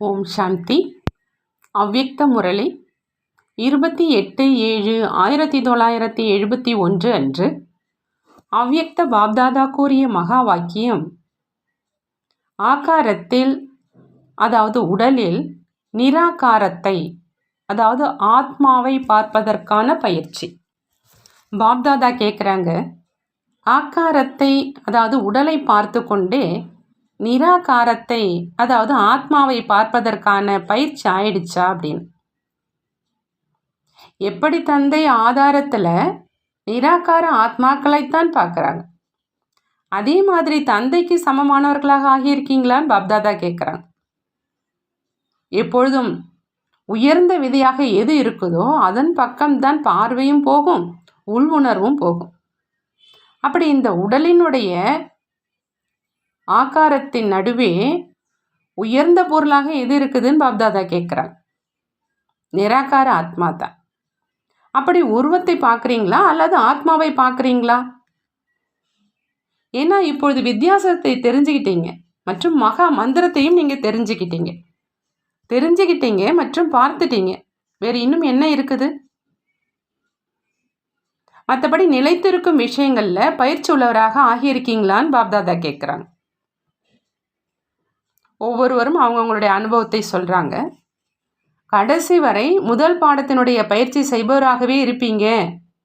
ஓம் சாந்தி. அவ்யக்த முரளி. இருபத்தி எட்டு ஏழு ஆயிரத்தி தொள்ளாயிரத்தி எழுபத்தி ஒன்று அன்று அவ்யக்த பாப்தாதா கூறிய மகா வாக்கியம் ஆகாரத்தில் அதாவது உடலில் நிராகாரத்தை அதாவது ஆத்மாவை பார்ப்பதற்கான பயிற்சி. பாப்தாதா கேட்குறாங்க ஆக்காரத்தை அதாவது உடலை பார்த்து கொண்டே நிராகாரத்தை அதாவது ஆத்மாவை பார்ப்பதற்கான பயிற்சி ஆயிடுச்சா அப்படின்னு. எப்படி தந்தை ஆதாரத்தில் நிராகார ஆத்மாக்களைத்தான் பார்க்குறாங்க. அதே மாதிரி தந்தைக்கு சமமானவர்களாக ஆகியிருக்கீங்களான்னு பப்தாதா கேட்குறாங்க எப்பொழுதும் உயர்ந்த விதையாக எது இருக்குதோ அதன் பக்கம்தான் பார்வையும் போகும் உள் உணர்வும் போகும். அப்படி இந்த உடலினுடைய ஆகாரத்தின் நடுவே உயர்ந்த பொருளாக எது இருக்குதுன்னு பாப்தாதா கேட்குறாங்க நிராகார ஆத்மா தான். அப்படி உருவத்தை பார்க்குறீங்களா? அல்லது ஆத்மாவை பார்க்குறீங்களா? ஏன்னா இப்பொழுது வித்தியாசத்தை தெரிஞ்சுக்கிட்டீங்க. மற்றும் மகா மந்திரத்தையும் நீங்கள் தெரிஞ்சுக்கிட்டீங்க. தெரிஞ்சுக்கிட்டீங்க மற்றும் பார்த்துட்டீங்க. வேறு இன்னும் என்ன இருக்குது? மற்றபடி நிலைத்திருக்கும் விஷயங்களில் பயிற்சி உள்ளவராக ஆகியிருக்கீங்களான்னு பாப்தாதா கேட்குறாங்க ஒவ்வொருவரும் அவங்கவுங்களுடைய அனுபவத்தை சொல்கிறாங்க கடைசி வரை முதல் பாடத்தினுடைய பயிற்சி செய்பவராகவே இருப்பீங்க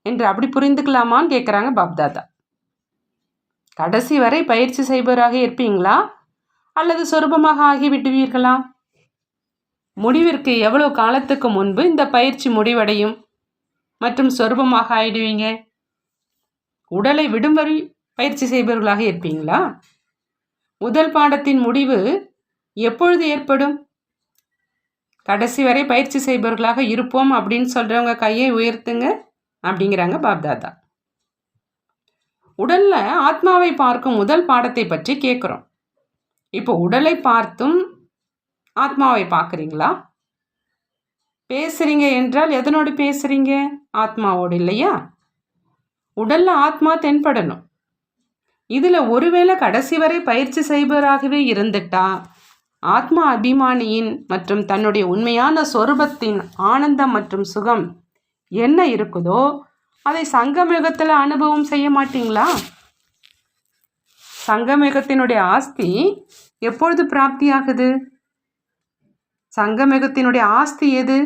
என்று அப்படி புரிந்துக்கலாமான்னு கேட்குறாங்க பாப்தாதா. கடைசி வரை பயிற்சி செய்பவராக இருப்பீங்களா? அல்லது சொருபமாக ஆகிவிடுவீர்களா? முடிவிற்கு எவ்வளோ காலத்துக்கு முன்பு இந்த பயிற்சி முடிவடையும்? மற்றும் சொருபமாக ஆயிடுவீங்க உடலை விடும் வரை பயிற்சி செய்பவர்களாக இருப்பீங்களா? முதல் பாடத்தின் முடிவு எப்பொழுது ஏற்படும்? கடைசி வரை பயிற்சி செய்பவர்களாக இருப்போம் அப்படின்னு சொல்கிறவங்க கையை உயர்த்துங்க அப்படிங்கிறாங்க பாப்தாதா. உடலில் ஆத்மாவை பார்க்கும் முதல் பாடத்தை பற்றி கேட்குறோம் இப்போ உடலை பார்த்தும் ஆத்மாவை பார்க்குறீங்களா? பேசுகிறீங்க என்றால் எதனோடு பேசுகிறீங்க ஆத்மாவோடு இல்லையா? உடலில் ஆத்மா தென்படணும். இதில் ஒருவேளை கடைசி வரை பயிற்சி செய்பவராகவே இருந்துட்டா ஆத்மா அபிமானியின் மற்றும் தன்னுடைய உண்மையான சொரூபத்தின் ஆனந்தம் மற்றும் சுகம் என்ன இருக்குதோ அதை சங்கமிகத்தில் அனுபவம் செய்ய மாட்டீங்களா? சங்கமிகத்தினுடைய ஆஸ்தி எப்பொழுது பிராப்தியாகுது? சங்கமிகத்தினுடைய ஆஸ்தி எது?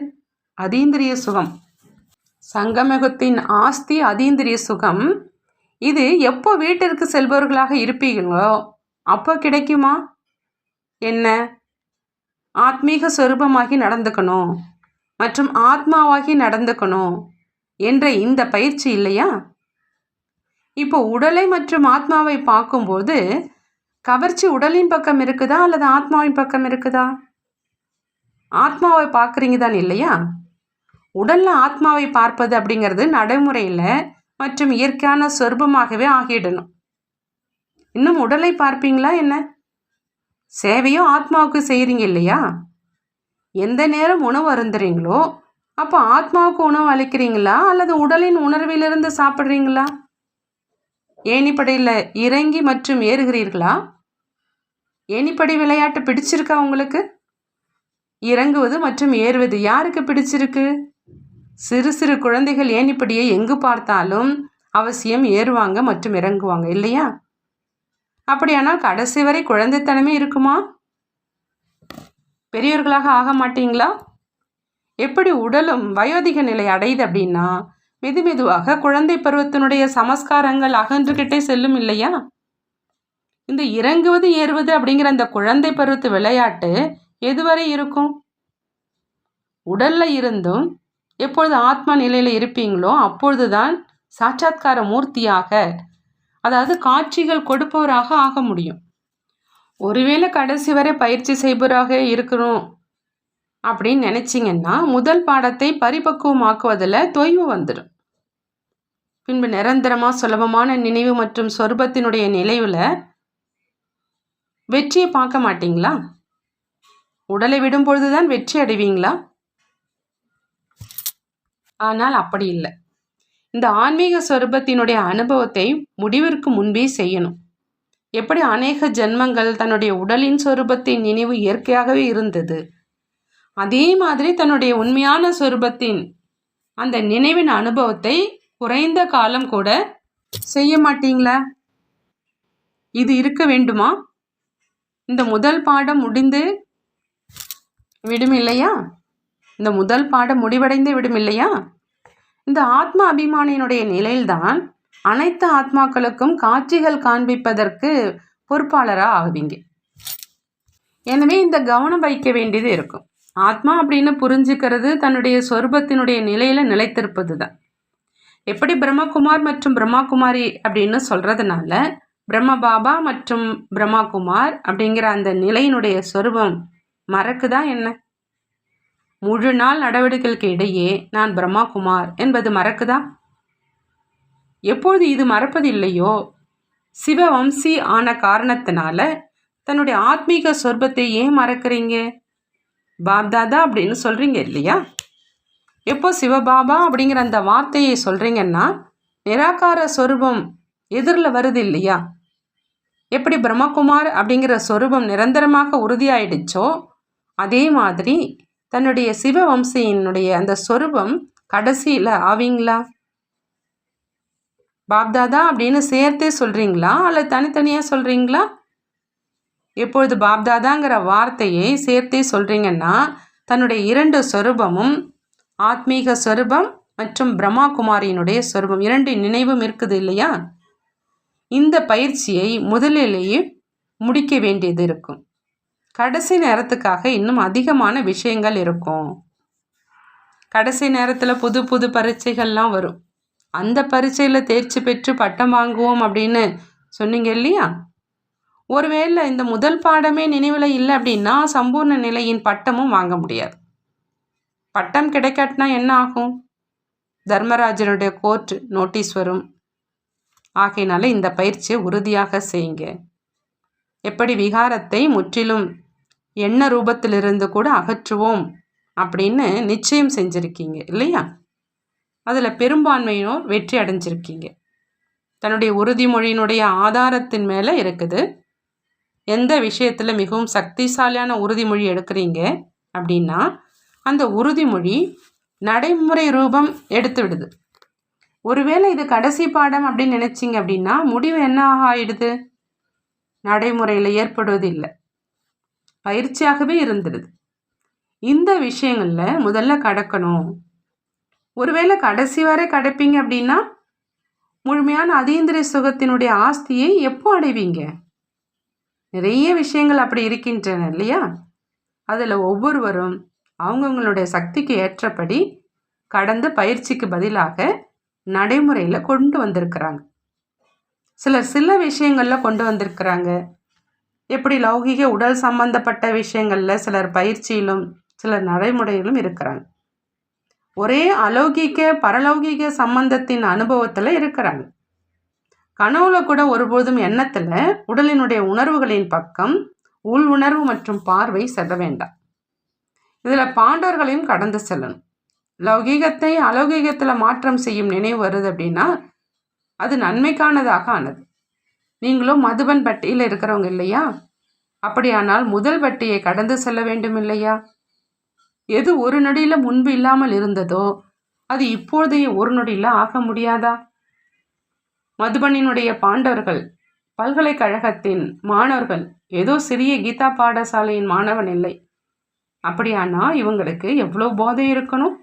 அதீந்திரிய சுகம். சங்கமிகத்தின் ஆஸ்தி அதீந்திரிய சுகம். இது எப்போ வீட்டிற்கு செல்பவர்களாக இருப்பீங்களோ அப்போ கிடைக்குமா? என்ன? ஆத்மீக சொரூபமாகி நடந்துக்கணும் மற்றும் ஆத்மாவாகி நடந்துக்கணும் என்ற இந்த பயிற்சி இல்லையா? இப்போ உடலை மற்றும் ஆத்மாவை பார்க்கும்போது கவர்ச்சி உடலின் பக்கம் இருக்குதா அல்லது ஆத்மாவின் பக்கம் இருக்குதா? ஆத்மாவை பார்க்குறீங்க தான் இல்லையா? உடலில் ஆத்மாவை பார்ப்பது அப்படிங்கிறது நடைமுறையில் மற்றும் இயற்கையான சொர்பமாகவே ஆகிடணும். இன்னும் உடலை பார்ப்பீங்களா என்ன? சேவையும் ஆத்மாவுக்கு செய்கிறீங்க இல்லையா? எந்த நேரம் உணவு அருந்துறீங்களோ அப்போ ஆத்மாவுக்கு உணவு அளிக்கிறீங்களா? அல்லது உடலின் உணர்விலிருந்து சாப்பிட்றீங்களா? ஏணிப்படையில் இறங்கி மற்றும் ஏறுகிறீர்களா? ஏணிப்படி விளையாட்டு பிடிச்சிருக்கா உங்களுக்கு? இறங்குவது மற்றும் ஏறுவது யாருக்கு பிடிச்சிருக்கு? சிறு சிறு குழந்தைகள் ஏணிப்படியை எங்கு பார்த்தாலும் அவசியம் ஏறுவாங்க மற்றும் இறங்குவாங்க இல்லையா? அப்படியானால் கடைசி வரை குழந்தைத்தனமே இருக்குமா? பெரியவர்களாக ஆக மாட்டீங்களா? எப்படி உடலும் வயோதிக நிலை அடையுது அப்படின்னா மெது மெதுவாக குழந்தை பருவத்தினுடைய சமஸ்காரங்கள் அகன்றுகிட்டே செல்லும் இல்லையா? இந்த இறங்குவது ஏறுவது அப்படிங்கிற அந்த குழந்தை பருவத்து விளையாட்டு எதுவரை இருக்கும்? உடல்ல இருந்தும் எப்பொழுது ஆத்மா நிலையில் இருப்பீங்களோ அப்பொழுதுதான் சாட்சாத்கார மூர்த்தியாக அதாவது காட்சிகள் கொடுப்பவராக ஆக முடியும். ஒருவேளை கடைசி வரை பயிற்சி செய்பவராக இருக்கணும் அப்படின்னு நினச்சிங்கன்னா முதல் பாடத்தை பரிபக்குவமாக்குவதில் தொய்வு வந்துடும். பின்பு நிரந்தரமாக சுலபமான நினைவு மற்றும் சொர்பத்தினுடைய நிலைவில் வெற்றியை பார்க்க மாட்டீங்களா? உடலை விடும் பொழுதுதான் வெற்றி அடைவீங்களா? ஆனால் அப்படி இல்லை. இந்த ஆன்மீக சொரூபத்தினுடைய அனுபவத்தை முடிவிற்கு முன்பே செய்யணும். எப்படி அநேக ஜென்மங்கள் தன்னுடைய உடலின் சொரூபத்தின் நினைவு இயற்கையாகவே இருந்தது? அதே மாதிரி தன்னுடைய உண்மையான சொரூபத்தின் அந்த நினைவின் அனுபவத்தை குறைந்த காலம் கூட செய்ய மாட்டீங்களா? இது இருக்க வேண்டுமா? இந்த முதல் பாடம் முடிந்து விடும் இல்லையா இந்த முதல் பாடம் முடிவடைந்து விடும் இல்லையா இந்த ஆத்ம அபிமானியினுடைய நிலையில்தான் அனைத்து ஆத்மாக்களுக்கும் காட்சிகள் காண்பிப்பதற்கு பொறுப்பாளராக ஆகுவீங்க. எனவே இந்த கவனம் வைக்க வேண்டியது இருக்கும். ஆத்மா அப்படின்னு புரிஞ்சுக்கிறது தன்னுடைய சொருபத்தினுடைய நிலையில நிலைத்திருப்பது தான் எப்படி பிரம்மகுமார் மற்றும் பிரம்மாகுமாரி அப்படின்னு சொல்றதுனால பிரம்ம பாபா மற்றும் பிரம்மாகுமார் அப்படிங்கிற அந்த நிலையினுடைய சொரூபம் மறக்குதா என்ன? முழு நாள் நடவடிக்கைகளுக்கு இடையே நான் பிரம்மாகுமார் என்பது மறக்குதா? எப்பொழுது இது மறப்பதில்லையோ? சிவவம்சி ஆன காரணத்தினால தன்னுடைய ஆத்மீக சொர்பத்தை ஏன் மறக்கிறீங்க? பாப்தாதா அப்படின்னு சொல்கிறீங்க இல்லையா? எப்போ சிவபாபா அப்படிங்கிற அந்த வார்த்தையை சொல்கிறீங்கன்னா நிராகார சொரூபம் எதிரில் வருது இல்லையா? எப்படி பிரம்மகுமார் அப்படிங்கிற சொரூபம் நிரந்தரமாக உறுதியாயிடுச்சோ அதே மாதிரி தன்னுடைய சிவவம்சையினுடைய அந்த சொரூபம் கடைசியில் ஆவீங்களா? பாப்தாதா அப்படின்னு சேர்த்தே சொல்கிறீங்களா அல்லது தனித்தனியாக சொல்கிறீங்களா எப்பொழுது பாப்தாதாங்கிற வார்த்தையை சேர்த்தே சொல்கிறீங்கன்னா தன்னுடைய இரண்டு சொரூபமும் ஆத்மீக சொரூபம் மற்றும் பிரம்மா குமாரியினுடைய சொரூபம் இரண்டு நினைவும் இருக்குது இல்லையா? இந்த பயிற்சியை முதலிலேயே முடிக்க வேண்டியது இருக்கும். கடைசி நேரத்துக்காக இன்னும் அதிகமான விஷயங்கள் இருக்கும். கடைசி நேரத்தில் புது புது பரீட்சைகள்லாம் வரும். அந்த பரீட்சையில் தேர்ச்சி பெற்று பட்டம் வாங்குவோம் அப்படின்னு சொன்னீங்க இல்லையா? ஒருவேளை இந்த முதல் பாடமே நினைவில் இல்லை அப்படின்னா சம்பூர்ண நிலையின் பட்டமும் வாங்க முடியாது. பட்டம் கிடைக்காட்டினா என்ன ஆகும்? தர்மராஜனுடைய கோர்ட் நோட்டீஸ் வரும். ஆகையினால இந்த பயிற்சியை உறுதியாக செய்யுங்க. எப்படி விகாரத்தை முற்றிலும் எண்ண ரூபத்திலிருந்து கூட அகற்றுவோம் அப்படின்னு நிச்சயம் செஞ்சுருக்கீங்க இல்லையா? அதில் பெரும்பான்மையினோர் வெற்றி அடைஞ்சிருக்கீங்க. தன்னுடைய உறுதிமொழியினுடைய ஆதாரத்தின் மேலே இருக்குது. எந்த விஷயத்தில் மிகவும் சக்திசாலியான உறுதிமொழி எடுக்கிறீங்க அப்படின்னா அந்த உறுதிமொழி நடைமுறை ரூபம் எடுத்து விடுது. ஒருவேளை இது கடைசி பாடம் அப்படின்னு நினச்சிங்க அப்படின்னா முடிவு என்ன ஆகிடுது நடைமுறையில் ஏற்படுவது இல்லை பயிற்சியாகவே இருந்துடுது இந்த விஷயங்களில் முதல்ல கடக்கணும். ஒருவேளை கடைசி வரை கடப்பீங்க அப்படின்னா முழுமையான அதீந்திரிய சுகத்தினுடைய ஆஸ்தியை எப்போ அடைவீங்க? நிறைய விஷயங்கள் அப்படி இருக்கின்றன இல்லையா? அதில் ஒவ்வொருவரும் அவங்கவுங்களுடைய சக்திக்கு ஏற்றபடி கடந்த பயிற்சிக்கு பதிலாக நடைமுறையில் கொண்டு வந்திருக்கிறாங்க. சிலர் சில விஷயங்களில் கொண்டு வந்திருக்கிறாங்க. இப்படி லௌகிக உடல் சம்பந்தப்பட்ட விஷயங்களில் சிலர் பயிற்சியிலும் சிலர் நடைமுறையிலும் இருக்கிறாங்க. ஒரே அலௌகிக பரலௌகிக சம்பந்தத்தின் அனுபவத்தில் இருக்கிறாங்க. கனவுல கூட ஒருபோதும் எண்ணத்தில் உடலினுடைய உணர்வுகளின் பக்கம் உள் உணர்வு மற்றும் பார்வை செல்ல வேண்டாம். இதில் பாண்டவர்களையும் கடந்து செல்லணும். லௌகீகத்தை அலௌகீகத்தில் மாற்றம் செய்யும் நினைவு வருது அப்படின்னா அது நன்மைக்கானதாக ஆனது. நீங்களும் மதுபன் பட்டியில் இருக்கிறவங்க இல்லையா? அப்படியானால் முதல் பட்டியை கடந்து செல்ல வேண்டும் இல்லையா? எது ஒரு நொடியில் முன்பு இல்லாமல் இருந்ததோ அது இப்போதைய ஒரு நொடியில் ஆக முடியாதா? மதுபனினுடைய பாண்டவர்கள் பல்கலைக்கழகத்தின் மாணவர்கள் ஏதோ சிறிய கீதா பாடசாலையின் மாணவன் இல்லை. அப்படியானா இவங்களுக்கு எவ்வளோ போதை இருக்கணும்?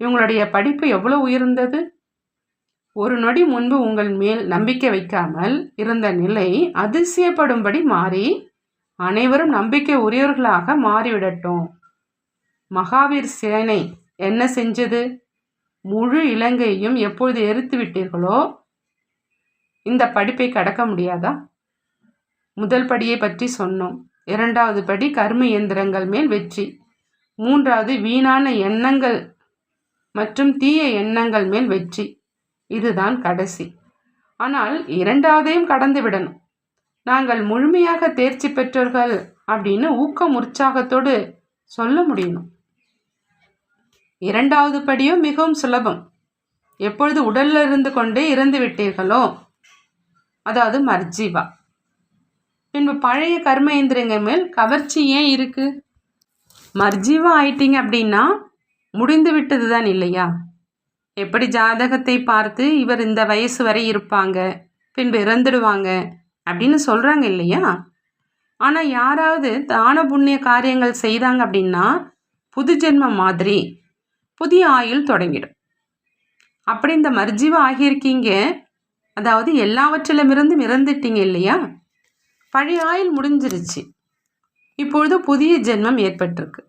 இவங்களுடைய படிப்பு எவ்வளோ உயர்ந்தது? ஒரு நொடி முன்பு உங்கள் மேல் நம்பிக்கை வைக்காமல் இருந்த நிலை அதிசயப்படும்படி மாறி அனைவரும் நம்பிக்கை உரியவர்களாக மாறிவிடட்டும். மகாவீர் சேனை என்ன செஞ்சது? முழு இலங்கையும் எப்பொழுது எரித்து விட்டீர்களோ? இந்த படிப்பை கடக்க முடியாதா? முதல் படியை பற்றி சொன்னோம். இரண்டாவது படி கர்ம இயந்திரங்கள் மேல் வெற்றி. மூன்றாவது வீணான எண்ணங்கள் மற்றும் தீய எண்ணங்கள் மேல் வெற்றி. இதுதான் கடைசி. ஆனால் இரண்டாவதையும் கடந்து விடணும். நாங்கள் முழுமையாக தேர்ச்சி பெற்றோர்கள் அப்படின்னு ஊக்கம் உற்சாகத்தோடு சொல்ல முடியணும். இரண்டாவது படியும் மிகவும் சுலபம். எப்பொழுது உடலில் இருந்து கொண்டே இறந்து விட்டீர்களோ? அதாவது மர்ஜீவா. பின்பு பழைய கர்ம இந்திரியங்கள் மேல் கவர்ச்சி ஏன் இருக்கு? மர்ஜீவா ஆயிட்டீங்க அப்படின்னா முடிந்து விட்டது தான் இல்லையா? எப்படி ஜாதகத்தை பார்த்து இவர் இந்த வயசு வரை இருப்பாங்க? பின்பு இறந்துடுவாங்க அப்படின்னு சொல்கிறாங்க இல்லையா? ஆனால் யாராவது தான புண்ணிய காரியங்கள் செய்தாங்க அப்படின்னா புது ஜென்மம் மாதிரி புதிய ஆயுள் தொடங்கிடும். அப்படி இந்த மர்ஜீவா ஆகியிருக்கீங்க. அதாவது எல்லாவற்றிலுமிருந்து இறந்துட்டீங்க இல்லையா? பழைய ஆயுள் முடிஞ்சிருச்சு. இப்பொழுது புதிய ஜென்மம் ஏற்பட்டிருக்கு.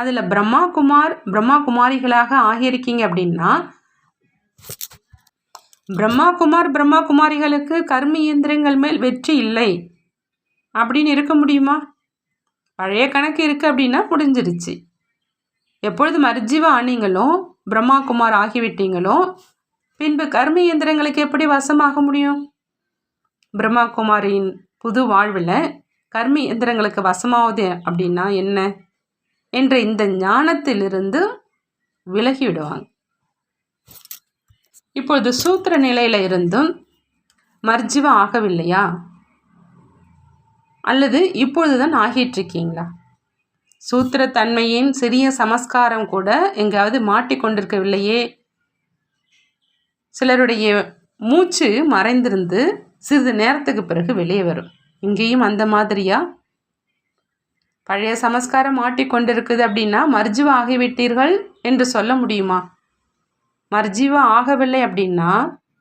அதில் பிரம்மா குமார் பிரம்மா குமாரிகளாக ஆகியிருக்கீங்க அப்படின்னா பிரம்மா குமார் பிரம்மா குமாரிகளுக்கு கர்ம இயந்திரங்கள் மேல் வெற்றி இல்லை. அப்படின்னு இருக்க முடியுமா? பழைய கணக்கு இருக்குது அப்படின்னா முடிஞ்சிருச்சு. எப்பொழுது மர்ஜீவ ஆனீங்களோ பிரம்மா குமார் ஆகிவிட்டீங்களோ பின்பு கர்ம இயந்திரங்களுக்கு எப்படி வசமாக முடியும்? பிரம்மா குமாரின் புது வாழ்வில் கர்ம இயந்திரங்களுக்கு வசமாவது அப்படின்னா என்ன? என்ற இந்த ஞானத்திலிருந்து விலகி விடுவாங்க இப்பொழுது சூத்திர நிலையில இருந்தும் மர்ஜிவ ஆகவில்லையா? அல்லது இப்பொழுதுதான் ஆகிட்டு இருக்கீங்களா சூத்திரத்தன்மையின் சிறிய சமஸ்காரம் கூட எங்காவது மாட்டிக்கொண்டிருக்கவில்லையே சிலருடைய மூச்சு மறைந்திருந்து சிறிது நேரத்துக்கு பிறகு வெளியே வரும். இங்கேயும் அந்த மாதிரியா? பழைய சமஸ்காரம் மாட்டிக்கொண்டிருக்குது அப்படின்னா மர்ஜிவா ஆகிவிட்டீர்கள் என்று சொல்ல முடியுமா? மர்ஜீவா ஆகவில்லை அப்படின்னா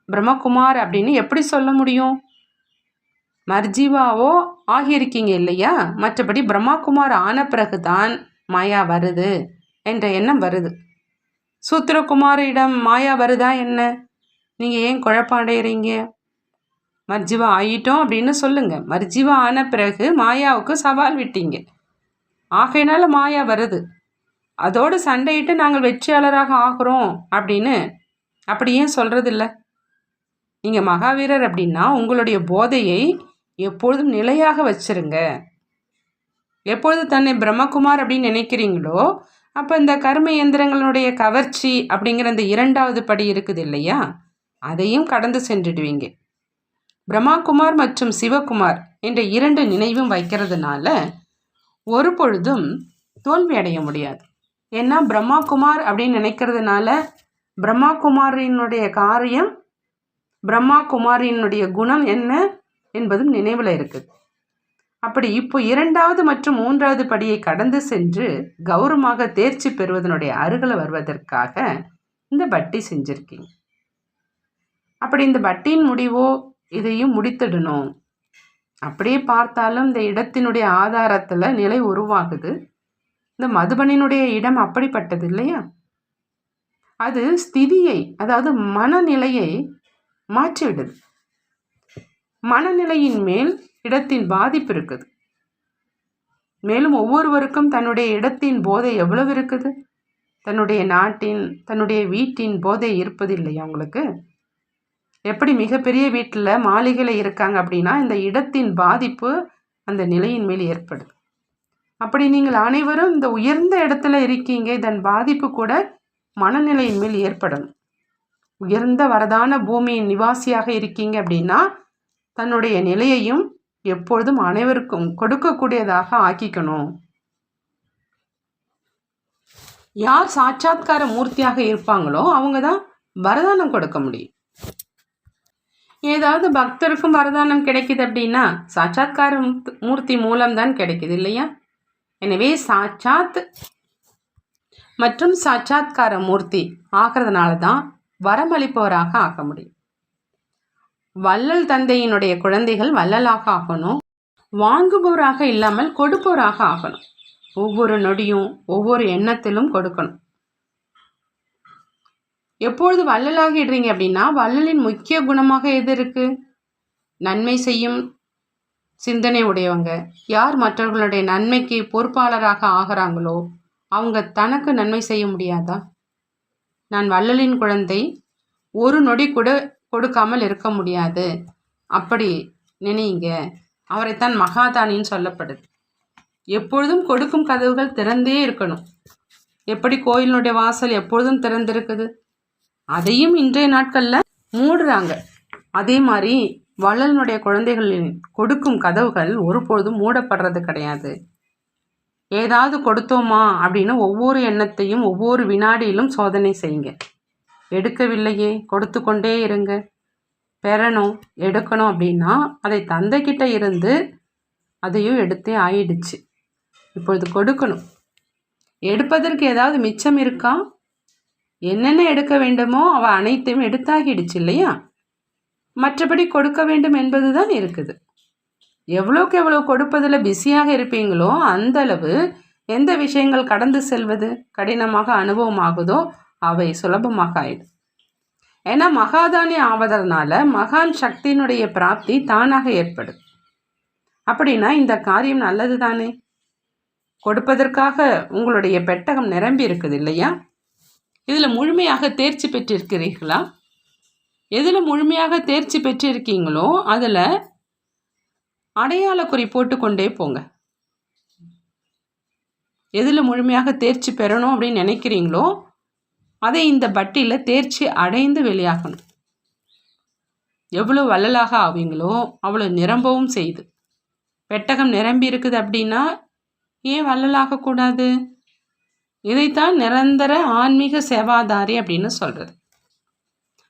பிரம்மகுமார் அப்படின்னு எப்படி சொல்ல முடியும்? மர்ஜீவாவோ ஆகியிருக்கீங்க இல்லையா? மற்றபடி பிரம்மாகுமார் ஆன பிறகுதான் மாயா வருது என்ற எண்ணம் வருது. சூத்திரகுமாரிடம் மாயா வருதா என்ன? நீங்கள் ஏன் குழப்பம் அடைகிறீங்க மர்ஜிவா ஆயிட்டோம் அப்படின்னு சொல்லுங்கள் மர்ஜிவா ஆன பிறகு மாயாவுக்கு சவால் விட்டீங்க. ஆகையினால மாயா வருது. அதோடு சண்டையிட்டு நாங்கள் வெற்றியாளராக ஆகிறோம் அப்படின்னு அப்படி ஏன் சொல்கிறதில்ல நீங்கள் மகாவீரர் அப்படின்னா உங்களுடைய போதையை எப்பொழுதும் நிலையாக வச்சிருங்க. எப்பொழுது தன்னை பிரம்மகுமார் அப்படின்னு நினைக்கிறீங்களோ அப்போ இந்த கர்ம இயந்திரங்களுடைய கவர்ச்சி அப்படிங்கிற அந்த இரண்டாவது படி இருக்குது இல்லையா? அதையும் கடந்து சென்றுடுவீங்க. பிரம்மாகுமார் மற்றும் சிவகுமார் என்ற இரண்டு நினைவும் வைக்கிறதுனால ஒரு பொழுதும் தோல்வி அடைய முடியாது. ஏன்னா பிரம்மா குமார் அப்படின்னு நினைக்கிறதுனால பிரம்மா குமாரினுடைய காரியம் பிரம்மா குமாரினுடைய குணம் என்ன என்பதும் நினைவில் இருக்குது. அப்படி இப்போ இரண்டாவது மற்றும் மூன்றாவது படியை கடந்து சென்று கௌரவமாக தேர்ச்சி பெறுவதனுடைய அருகில் வருவதற்காக இந்த பட்டி செஞ்சுருக்கீங்க. அப்படி இந்த பட்டியின் முடிவோ இதையும் முடித்திடணும். அப்படியே பார்த்தாலும் இந்த இடத்தினுடைய ஆதாரத்தில் நிலை உருவாகுது. இந்த மதுபனினுடைய இடம் அப்படிப்பட்டது இல்லையா? அது ஸ்திதியை அதாவது மனநிலையை மாற்றிவிடுது. மனநிலையின் மேல் இடத்தின் பாதிப்பு இருக்குது. மேலும் ஒவ்வொருவருக்கும் தன்னுடைய இடத்தின் போதை எவ்வளவு இருக்குது? தன்னுடைய நாட்டின் தன்னுடைய வீட்டின் போதை இருப்பது இல்லையா உங்களுக்கு? எப்படி மிகப்பெரிய வீட்டில் மாளிகையில் இருக்காங்க அப்படின்னா இந்த இடத்தின் பாதிப்பு அந்த நிலையின் மேல் ஏற்படுது. அப்படி நீங்கள் அனைவரும் இந்த உயர்ந்த இடத்துல இருக்கீங்க இதன் பாதிப்பு கூட மனநிலையின் மேல் ஏற்படணும். உயர்ந்த வரதான பூமியின் நிவாசியாக இருக்கீங்க அப்படின்னா தன்னுடைய நிலையையும் எப்பொழுதும் அனைவருக்கும் கொடுக்கக்கூடியதாக ஆக்கிக்கணும். யார் சாட்சாத்கார மூர்த்தியாக இருப்பாங்களோ அவங்க தான் வரதானம் கொடுக்க முடியும். ஏதாவது பக்தருக்கும் வரதானம் கிடைக்குது அப்படின்னா சாட்சாத்கார மூர்த்தி மூலம்தான் கிடைக்குது இல்லையா? எனவே சாட்சாத் மற்றும் சாட்சாத்கார மூர்த்தி ஆகிறதுனால தான் வரமளிப்பவராக ஆக முடியும். வள்ளல் தந்தையினுடைய குழந்தைகள் வள்ளலாக ஆகணும். வாங்குபவராக இல்லாமல் கொடுப்பவராக ஆகணும். ஒவ்வொரு நொடியும் ஒவ்வொரு எண்ணத்திலும் கொடுக்கணும். எப்பொழுது வள்ளலாகிடுறீங்க அப்படின்னா வள்ளலின் முக்கிய குணமாக எது இருக்கு? நன்மை செய்யும் சிந்தனை உடையவங்க. யார் மற்றவர்களுடைய நன்மைக்கு பொறுப்பாளராக ஆகிறாங்களோ அவங்க தனக்கு நன்மை செய்ய முடியாதா? நான் வள்ளலின் குழந்தை ஒரு நொடி கூட கொடுக்காமல் இருக்க முடியாது. அப்படி நினைங்க அவரைத்தான் மகாதானின்னு சொல்லப்படுது. எப்பொழுதும் கொடுக்கும் கதவுகள் திறந்தே இருக்கணும். எப்படி கோயிலினுடைய வாசல் எப்பொழுதும் திறந்திருக்குது? அதையும் இன்றைய நாட்களில் மூடுறாங்க. அதே மாதிரி வள்ளலனுடைய குழந்தைகளின் கொடுக்கும் கதவுகள் ஒருபொழுதும் மூடப்படுறது கிடையாது. ஏதாவது கொடுத்தோமா அப்படின்னு ஒவ்வொரு எண்ணத்தையும் ஒவ்வொரு வினாடியிலும் சோதனை செய்யுங்க. எடுக்கவில்லையே கொடுத்து கொண்டே இருங்க. பெறணும் எடுக்கணும் அப்படின்னா அதை தந்தைக்கிட்ட இருந்து அதையும் எடுத்தே ஆயிடுச்சு. இப்பொழுது கொடுக்கணும். எடுப்பதற்கு ஏதாவது மிச்சம் இருக்கா? என்னென்ன எடுக்க வேண்டுமோ அவ அனைத்தையும் எடுத்தாகிடுச்சு இல்லையா? மற்றபடி கொடுக்க வேண்டும் என்பது தான் இருக்குது. எவ்வளோக்கு எவ்வளோ கொடுப்பதில் பிஸியாக இருப்பீங்களோ அந்த அளவு எந்த விஷயங்கள் கடந்து செல்வது கடினமாக அனுபவமாகுதோ அவை சுலபமாக ஆயிடும். ஏன்னா மகாதானி ஆவதனால மகான் சக்தியினுடைய பிராப்தி தானாக ஏற்படும். அப்படின்னா இந்த காரியம் நல்லது தானே கொடுப்பதற்காக உங்களுடைய பெட்டகம் நிரம்பி இருக்குது இல்லையா? இதில் முழுமையாக தேர்ச்சி பெற்றிருக்கிறீர்களா? எதில் முழுமையாக தேர்ச்சி பெற்றிருக்கீங்களோ அதில் அடையாள குறி போட்டுக்கொண்டே போங்க. எதில் முழுமையாக தேர்ச்சி பெறணும் அப்படின்னு நினைக்கிறீங்களோ அதை இந்த பட்டியில் தேர்ச்சி அடைந்து வெளியாகணும். எவ்வளோ வள்ளலாக ஆவீங்களோ அவ்வளோ நிரம்பவும் செய்து. பெட்டகம் நிரம்பி இருக்குது அப்படின்னா ஏன் வள்ளலாகக்கூடாது இதைத்தான் நிரந்தர ஆன்மீக சேவாதாரி அப்படின்னு சொல்கிறது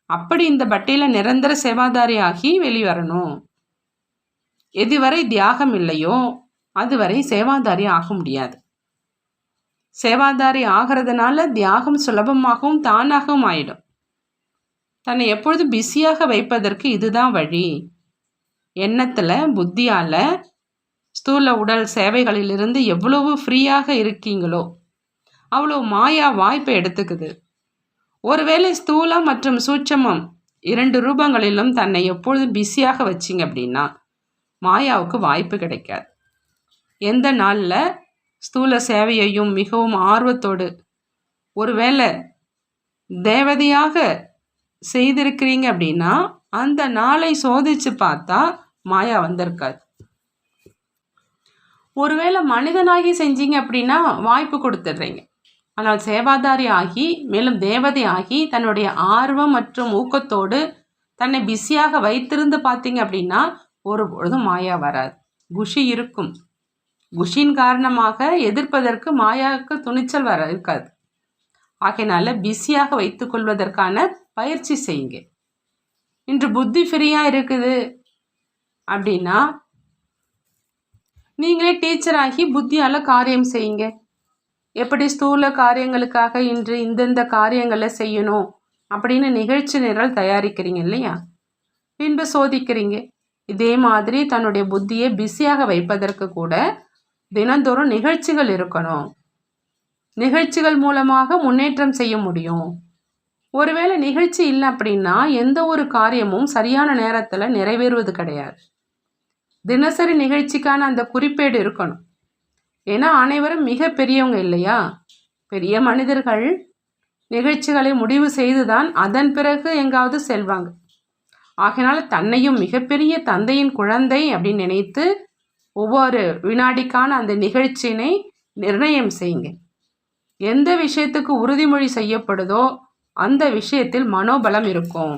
அப்படி இந்த பட்டியில் நிரந்தர சேவாதாரி ஆகி வெளிவரணும். எதுவரை தியாகம் இல்லையோ அதுவரை சேவாதாரி ஆக முடியாது. சேவாதாரி ஆகிறதுனால தியாகம் சுலபமாகவும் தானாகவும் ஆயிடும். தன்னை எப்பொழுது பிஸியாக வைப்பதற்கு இதுதான் வழி. எண்ணத்தில் புத்தியால் ஸ்தூல உடல் சேவைகளிலிருந்து எவ்வளவு ஃப்ரீயாக இருக்கீங்களோ அவ்வளோ மாயா வாய்ப்பை எடுத்துக்குது. ஒருவேளை ஸ்தூலம் மற்றும் சூட்சமம் இரண்டு ரூபங்களிலும் தன்னை எப்பொழுதும் பிஸியாக வச்சிங்க அப்படின்னா மாயாவுக்கு வாய்ப்பு கிடைக்காது. எந்த நாளில் ஸ்தூல சேவையையும் மிகவும் ஆர்வத்தோடு ஒருவேளை தேவதையாக செய்திருக்கிறீங்க அப்படின்னா அந்த நாளை சோதித்து பார்த்தா மாயா வந்திருக்காது. ஒருவேளை மனிதனாகி செஞ்சீங்க அப்படின்னா வாய்ப்பு கொடுத்துட்றீங்க. ஆனால் சேவாதாரி ஆகி மேலும் தேவதை ஆகி தன்னுடைய ஆர்வம் மற்றும் ஊக்கத்தோடு தன்னை பிஸியாக வைத்திருந்து பார்த்தீங்க அப்படின்னா ஒரு பொழுதும் மாயா வராது. குஷி இருக்கும். குஷின் காரணமாக எதிர்ப்பதற்கு மாயாவுக்கு துணிச்சல் வர இருக்காது. ஆகையினால பிஸியாக வைத்துக்கொள்வதற்கான பயிற்சி செய்யுங்க. இன்று புத்தி ஃப்ரீயாக இருக்குது அப்படின்னா நீங்களே டீச்சராகி புத்தியால் காரியம் செய்யுங்க. எப்படி ஸ்தூல காரியங்களுக்காக இன்று இந்தந்த காரியங்களை செய்யணும் அப்படின்னு நிகழ்ச்சி நிரல் தயாரிக்கிறீங்க இல்லையா? பின்பு சோதிக்கிறீங்க. இதே மாதிரி தன்னுடைய புத்தியை பிஸியாக வைப்பதற்கு கூட தினந்தோறும் நிகழ்ச்சிகள் இருக்கணும். நிகழ்ச்சிகள் மூலமாக முன்னேற்றம் செய்ய முடியும். ஒருவேளை நிகழ்ச்சி இல்லை அப்படின்னா எந்த ஒரு காரியமும் சரியான நேரத்தில் நிறைவேறுவது கிடையாது. தினசரி நிகழ்ச்சிக்கான அந்த குறிப்பேடு இருக்கணும். ஏன்னா அனைவரும் மிக பெரியவங்க இல்லையா? பெரிய மனிதர்கள் நிகழ்ச்சிகளை முடிவு செய்துதான் அதன் பிறகு எங்காவது செல்வாங்க. ஆகையினால தன்னையும் மிகப்பெரிய தந்தையின் குழந்தை அப்படின்னு நினைத்து ஒவ்வொரு வினாடிக்கான அந்த நிகழ்ச்சியினை நிர்ணயம் செய்யுங்க. எந்த விஷயத்துக்கு உறுதிமொழி செய்யப்படுதோ அந்த விஷயத்தில் மனோபலம் இருக்கும்.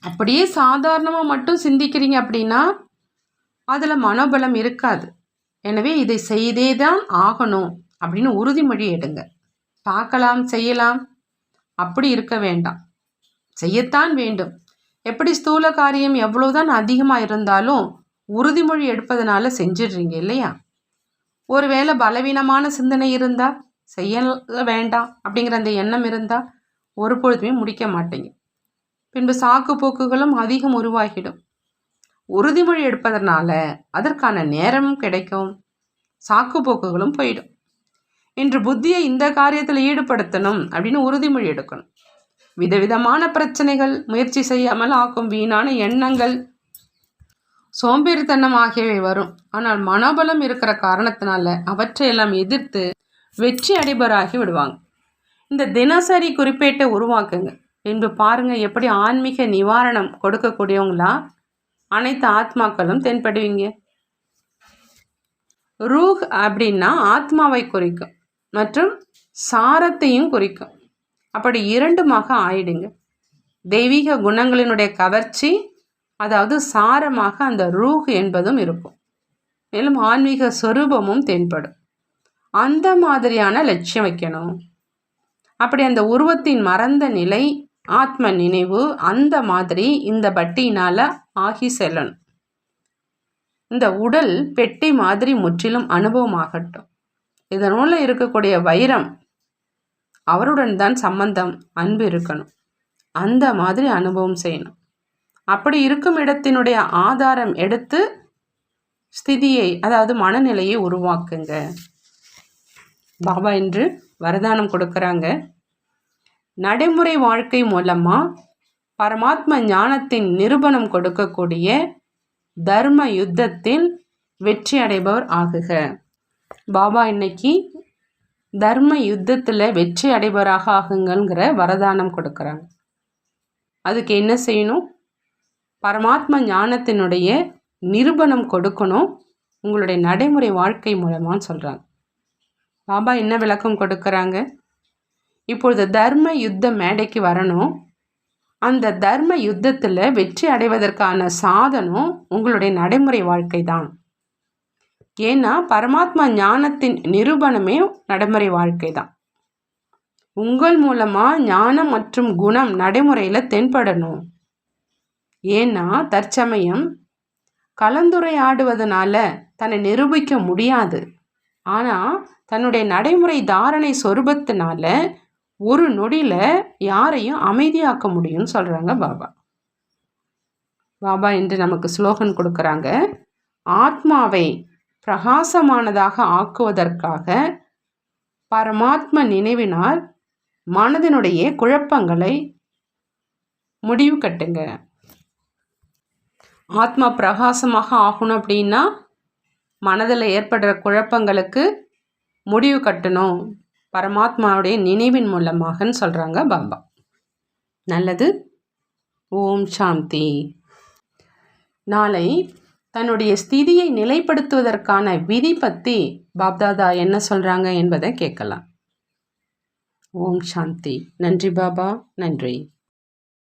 அப்படியே சாதாரணமாக மட்டும் சிந்திக்கிறீங்க அப்படின்னா அதில் மனோபலம் இருக்காது. எனவே இதை செய்தே தான் ஆகணும் அப்படின்னு உறுதிமொழி எடுங்க. பார்க்கலாம் செய்யலாம். அப்படி இருக்க வேண்டாம். செய்யத்தான் வேண்டும். எப்படி ஸ்தூல காரியம் எவ்வளோதான் அதிகமாக இருந்தாலும் உறுதிமொழி எடுப்பதனால செஞ்சிடுறீங்க இல்லையா? ஒருவேளை பலவீனமான சிந்தனை இருந்தால் செய்ய வேண்டாம் அப்படிங்கிற அந்த எண்ணம் இருந்தால் ஒரு பொழுதுமே முடிக்க மாட்டீங்க. பின்பு சாக்கு போக்குகளும் அதிகம் உருவாகிடும். உறுதிமொழி எடுப்பதனால அதற்கான நேரமும் கிடைக்கும். சாக்கு போக்குகளும் போயிடும். இன்று புத்தியை இந்த காரியத்தில் ஈடுபடுத்தணும் அப்படின்னு உறுதிமொழி எடுக்கணும். விதவிதமான பிரச்சனைகள் முயற்சி செய்யாமல் ஆக்கும் வீணான எண்ணங்கள் சோம்பேறித்தனம் ஆகியவை வரும். ஆனால் மனோபலம் இருக்கிற காரணத்தினால அவற்றையெல்லாம் எதிர்த்து வெற்றி அடைபவராகி விடுவாங்க. இந்த தினசரி குறிப்பேட்டை உருவாக்குங்க. என்று பாருங்க எப்படி ஆன்மீக நிவாரணம் கொடுக்கக்கூடியவங்களா அனைத்து ஆத்மாக்களும் தென்படுவீங்க. ரூஹ் அப்படின்னா ஆத்மாவை குறிக்கும் மற்றும் சாரத்தையும் குறிக்கும். அப்படி இரண்டுமாக ஆயிடுங்க. தெய்வீக குணங்களினுடைய கவர்ச்சி அதாவது சாரமாக அந்த ரூஹ் என்பதும் இருக்கும். மேலும் ஆன்மீக சொரூபமும் தென்படும். அந்த மாதிரியான லட்சியம் வைக்கணும். அப்படி அந்த உருவத்தின் மறந்த நிலை ஆத்ம நினைவு அந்த மாதிரி இந்த பட்டியினால் ஆகி செல்லணும். இந்த உடல் பெட்டி மாதிரி முற்றிலும் அனுபவமாகட்டும். இதனுள்ள இருக்கக்கூடிய வைரம் அவருடன் தான் சம்பந்தம் அன்பு இருக்கணும். அந்த மாதிரி அனுபவம் செய்யணும். அப்படி இருக்கும் இடத்தினுடைய ஆதாரம் எடுத்து ஸ்திதியை அதாவது மனநிலையை உருவாக்குங்க. பாபா என்று வரதானம் கொடுக்குறாங்க. நடைமுறை வாழ்க்கை மூலமாக பரமாத்ம ஞானத்தின் நிரூபணம் கொடுக்கக்கூடிய தர்ம யுத்தத்தில் வெற்றி அடைபவர் ஆகுக. பாபா இன்னைக்கு தர்ம யுத்தத்தில் வெற்றி அடைபவராக ஆகுங்கிற வரதானம் கொடுக்குறாங்க. அதுக்கு என்ன செய்யணும்? பரமாத்ம ஞானத்தினுடைய நிரூபணம் கொடுக்கணும். உங்களுடைய நடைமுறை வாழ்க்கை மூலமான்னு சொல்கிறாங்க பாபா என்ன விளக்கம் கொடுக்குறாங்க? இப்பொழுது தர்ம யுத்த மேடைக்கு வரணும். அந்த தர்ம யுத்தத்தில் வெற்றி அடைவதற்கான சாதனம் உங்களுடைய நடைமுறை வாழ்க்கை தான் ஏன்னா பரமாத்மா ஞானத்தின் நிரூபணமே நடைமுறை வாழ்க்கை தான் உங்கள் மூலமாக ஞானம் மற்றும் குணம் நடைமுறையில் தென்படணும். ஏன்னா தற்சமயம் கலந்துரையாடுவதனால தன்னை நிரூபிக்க முடியாது. ஆனால் தன்னுடைய நடைமுறை தாரணை சொரூபத்தினால ஒரு நொடியில் யாரையும் அமைதியாக்க முடியும்னு சொல்கிறாங்க பாபா. பாபா என்று நமக்கு ஸ்லோகன் கொடுக்குறாங்க ஆத்மாவை பிரகாசமானதாக ஆக்குவதற்காக பரமாத்ம நினைவினால் மனதினுடைய குழப்பங்களை முடிவு கட்டுங்க. ஆத்மா பிரகாசமாக ஆகணும் அப்படின்னா மனதில் ஏற்படுற குழப்பங்களுக்கு முடிவு கட்டணும். பரமாத்மாவுடைய நினைவின் மூலமாகன்னு சொல்கிறாங்க பாபா நல்லது. ஓம் சாந்தி. நாளை தன்னுடைய ஸ்திதியை நிலைப்படுத்துவதற்கான விதி பற்றி பாப்தாதா என்ன சொல்கிறாங்க என்பதை கேட்கலாம். ஓம் சாந்தி. நன்றி பாபா. நன்றி.